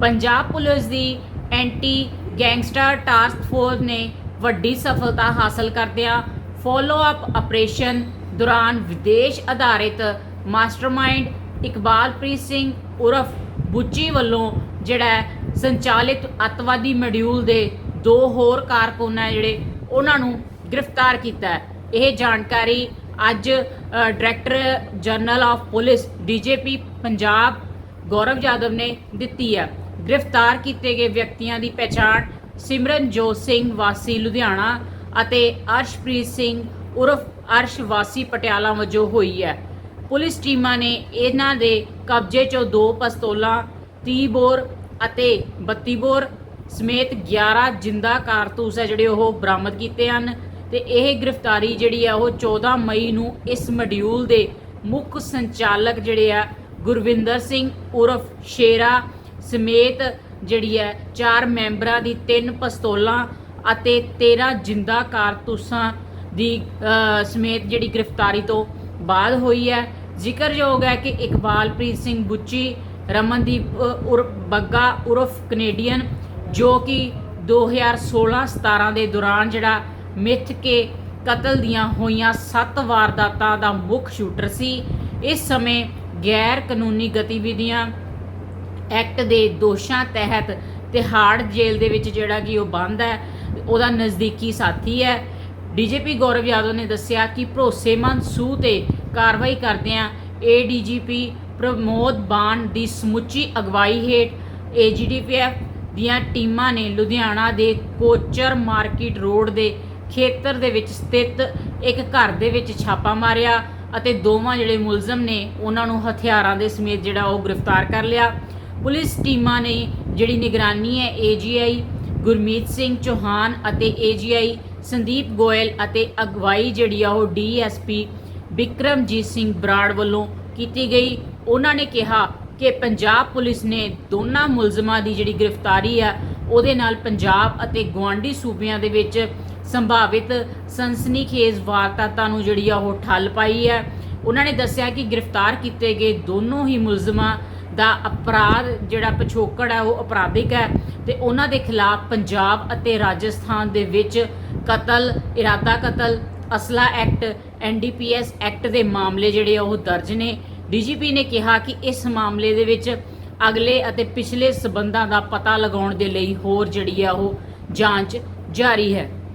Punjab police ਦੀ anti gangster task force ਨੇ ਵੱਡੀ ਸਫਲਤਾ ਹਾਸਲ ਕਰਦਿਆਂ ਫੋਲੋ ਅਪ ਆਪਰੇਸ਼ਨ ਦੌਰਾਨ ਵਿਦੇਸ਼ ਆਧਾਰਿਤ ਮਾਸਟਰਮਾਈਂਡ ਇਕਬਾਲਪ੍ਰੀਤ ਸਿੰਘ ਉਰਫ ਬੁੱਚੀ ਵੱਲੋਂ ਜਿਹੜਾ ਸੰਚਾਲਿਤ ਅੱਤਵਾਦੀ ਮੋਡਿਊਲ ਦੇ ਦੋ ਹੋਰ ਕਾਰਕੁਨ ਹੈ ਜਿਹੜੇ ਉਹਨਾਂ ਨੂੰ ਗ੍ਰਿਫਤਾਰ ਕੀਤਾ ਹੈ। ਇਹ ਜਾਣਕਾਰੀ ਅੱਜ director general of police DGP Punjab Gaurav Yadav ਨੇ ਦਿੱਤੀ ਹੈ। ਗ੍ਰਿਫਤਾਰ ਕੀਤੇ ਗਏ ਵਿਅਕਤੀਆਂ ਦੀ ਪਛਾਣ ਸਿਮਰਨਜੋਤ ਸਿੰਘ ਵਾਸੀ ਲੁਧਿਆਣਾ ਅਤੇ ਅਰਸ਼ਪ੍ਰੀਤ ਸਿੰਘ ਉਰਫ ਅਰਸ਼ ਵਾਸੀ ਪਟਿਆਲਾ ਵਜੋਂ ਹੋਈ ਹੈ। ਪੁਲਿਸ ਟੀਮਾਂ ਨੇ ਇਹਨਾਂ ਦੇ ਕਬਜ਼ੇ 'ਚੋਂ ਦੋ ਪਿਸਤੌਲਾਂ 30 ਬੋਰ ਅਤੇ 32 ਬੋਰ ਸਮੇਤ 11 ਜਿੰਦਾ ਕਾਰਤੂਸ ਹੈ ਜਿਹੜੇ ਉਹ ਬਰਾਮਦ ਕੀਤੇ ਹਨ ਤੇ ਇਹ ਗ੍ਰਿਫਤਾਰੀ ਜਿਹੜੀ ਆ ਉਹ 14 ਮਈ ਨੂੰ ਇਸ ਮੋਡਿਊਲ ਦੇ ਮੁੱਖ ਸੰਚਾਲਕ ਜਿਹੜੇ ਆ ਗੁਰਵਿੰਦਰ ਸਿੰਘ ਉਰਫ ਸ਼ੇਰਾ ਸਮੇਤ ਜਿਹੜੀ ਹੈ ਚਾਰ ਮੈਂਬਰਾਂ ਦੀ ਤਿੰਨ ਪਿਸਤੌਲਾਂ ਅਤੇ 13 ਜਿੰਦਾ ਕਾਰਤੂਸਾਂ ਦੀ ਸਮੇਤ ਜਿਹੜੀ ਗ੍ਰਿਫਤਾਰੀ ਤੋਂ ਬਾਅਦ ਹੋਈ ਹੈ। ਜ਼ਿਕਰਯੋਗ ਹੈ ਕਿ ਇਕਬਾਲਪ੍ਰੀਤ ਸਿੰਘ ਬੁੱਚੀ ਰਮਨਦੀਪ ਅ, ਉਰਫ ਬੱਗਾ ਉਰਫ ਕੈਨੇਡੀਅਨ ਜੋ ਕਿ 2016-17 ਦੇ ਦੌਰਾਨ ਜਿਹੜਾ ਮਿੱਥ ਕੇ ਕਤਲ ਦੀਆਂ ਹੋਈਆਂ 7 ਵਾਰਦਾਤਾਂ ਦਾ ਮੁੱਖ ਸ਼ੂਟਰ ਸੀ ਇਸ ਸਮੇਂ ਗੈਰ ਕਾਨੂੰਨੀ ਗਤੀਵਿਧੀਆਂ ਐਕਟ ਦੇ ਦੋਸ਼ਾਂ ਤਹਿਤ ਤਿਹਾੜ ਜੇਲ੍ਹ ਦੇ ਵਿੱਚ ਜਿਹੜਾ ਕਿ ਉਹ ਬੰਦ ਹੈ, ਉਹਦਾ ਨਜ਼ਦੀਕੀ ਸਾਥੀ ਹੈ। ਡੀਜੀਪੀ ਗੌਰਵ ਯਾਦਵ ਨੇ ਦੱਸਿਆ ਕਿ ਭਰੋਸੇਮੰਦ ਸੂਹ ਤੇ ਕਾਰਵਾਈ ਕਰਦਿਆਂ ਏਡੀਜੀਪੀ ਪ੍ਰਮੋਦ ਬਾਨ ਦੀ ਸਮੁੱਚੀ ਅਗਵਾਈ ਹੇਠ ਏਜੀਡੀਪੀਐਫ ਦੀਆਂ ਟੀਮਾਂ ਨੇ ਲੁਧਿਆਣਾ ਦੇ ਕੋਚਰ ਮਾਰਕੀਟ ਰੋਡ ਦੇ ਖੇਤਰ ਦੇ ਵਿੱਚ ਸਥਿਤ ਇੱਕ ਘਰ ਦੇ ਵਿੱਚ ਛਾਪਾ ਮਾਰਿਆ ਅਤੇ ਦੋਵਾਂ ਜਿਹੜੇ ਮੁਲਜ਼ਮ ਨੇ ਉਹਨਾਂ ਨੂੰ ਹਥਿਆਰਾਂ ਦੇ ਸਮੇਤ ਜਿਹੜਾ ਉਹ ਗ੍ਰਿਫਤਾਰ ਕਰ ਲਿਆ। ਪੁਲਿਸ ਟੀਮਾਂ ਨੇ ਜਿਹੜੀ ਨਿਗਰਾਨੀ ਹੈ, ਏਜੀਆਈ ਗੁਰਮੀਤ ਸਿੰਘ ਚੌਹਾਨ ਅਤੇ ਏਜੀਆਈ ਸੰਦੀਪ ਗੋਇਲ ਅਤੇ ਅਗਵਾਈ ਜਿਹੜੀ ਆ, ਉਹ ਡੀਐਸਪੀ ਵਿਕਰਮਜੀਤ ਸਿੰਘ ਬਰਾੜ ਵੱਲੋਂ ਕੀਤੀ ਗਈ। ਉਹਨਾਂ ਨੇ ਕਿਹਾ ਕਿ ਪੰਜਾਬ ਪੁਲਿਸ ਨੇ ਦੋਨਾਂ ਮੁਲਜ਼ਮਾਂ ਦੀ ਜਿਹੜੀ ਗ੍ਰਿਫਤਾਰੀ ਆ, ਉਹਦੇ ਨਾਲ ਪੰਜਾਬ ਅਤੇ ਗਵਾਂਢੀ ਸੂਬਿਆਂ ਦੇ ਵਿੱਚ ਸੰਭਾਵਿਤ ਸਨਸਨੀਖੇਜ਼ ਵਾਰਦਾਤਾਂ ਨੂੰ ਜਿਹੜੀ ਆ, ਉਹ ਠੱਲ ਪਾਈ ਹੈ ਉਹਨਾਂ ਨੇ ਦੱਸਿਆ ਕਿ ਗ੍ਰਿਫਤਾਰ ਕੀਤੇ ਗਏ ਦੋਨੋਂ ਹੀ ਮੁਲਜ਼ਮਾਂ ਦਾ ਅਪਰਾਧ, ਜਿਹੜਾ ਪਿਛੋਕੜ ਹੈ, ਉਹ ਅਪਰਾਧਿਕ ਹੈ ਤੇ ਉਹਨਾਂ ਦੇ ਖਿਲਾਫ ਪੰਜਾਬ ਅਤੇ ਰਾਜਸਥਾਨ ਦੇ ਵਿੱਚ ਕਤਲ, ਇਰਾਦਾ ਕਤਲ, ਅਸਲਾ ਐਕਟ ਐਨਡੀਪੀਐਸ ਐਕਟ ਦੇ ਮਾਮਲੇ ਜਿਹੜੇ ਆ, ਉਹ ਦਰਜ ਨੇ। ਡੀਜੀਪੀ ਨੇ ਕਿਹਾ ਕਿ ਇਸ ਮਾਮਲੇ ਦੇ ਵਿੱਚ ਅਗਲੇ ਅਤੇ ਪਿਛਲੇ ਸਬੰਧਾਂ ਦਾ ਪਤਾ ਲਗਾਉਣ ਦੇ ਲਈ ਹੋਰ ਜਿਹੜੀ ਆ, ਉਹ ਜਾਂਚ ਜਾਰੀ ਹੈ।